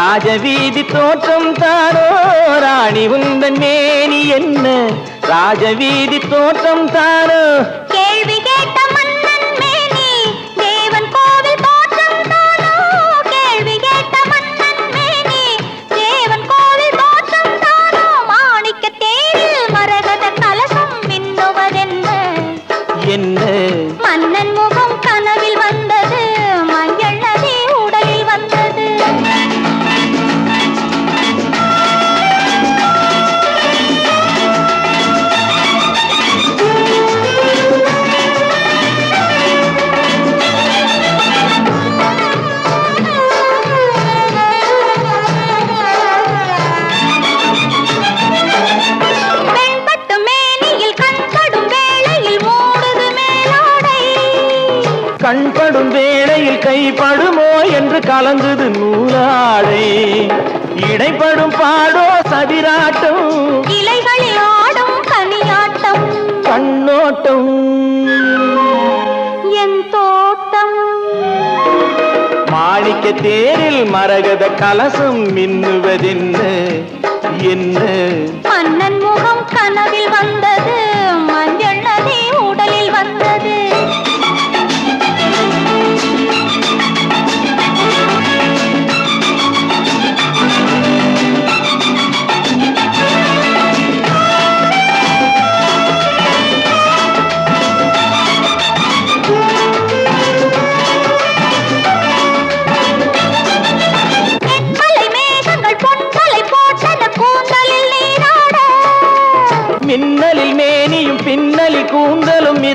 ராஜவீதி தோற்றம் தானோ ராணி உந்தன் மேனி என்ன? ராஜவீதி தோற்றம் தானோ கண்படும் வேளையில் கைப்படுமோ என்று கலங்குது நூலாடை. இடைப்படும் பாடோ சதிராட்டம். இலைகளில் ஆடும் கனியாட்டம். கண்ணோட்டம். என் தோட்டம். மாணிக்க தேரில் மரகத கலசம் மின்னுவதென்ன என்ன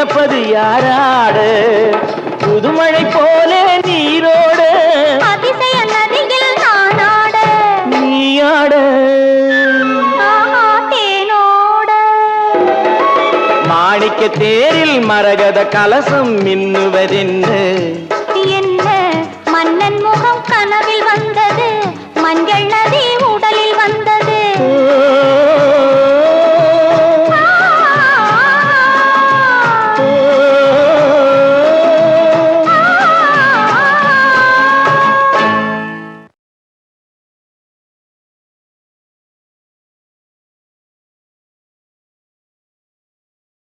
കിടപ്പത് യാരാട് പുതുമഴ പോലെ നീരോട്. നീയാട്. മാണിക്ക തേരിൽ മരകത കലസം മിന്നുവരെന്ന്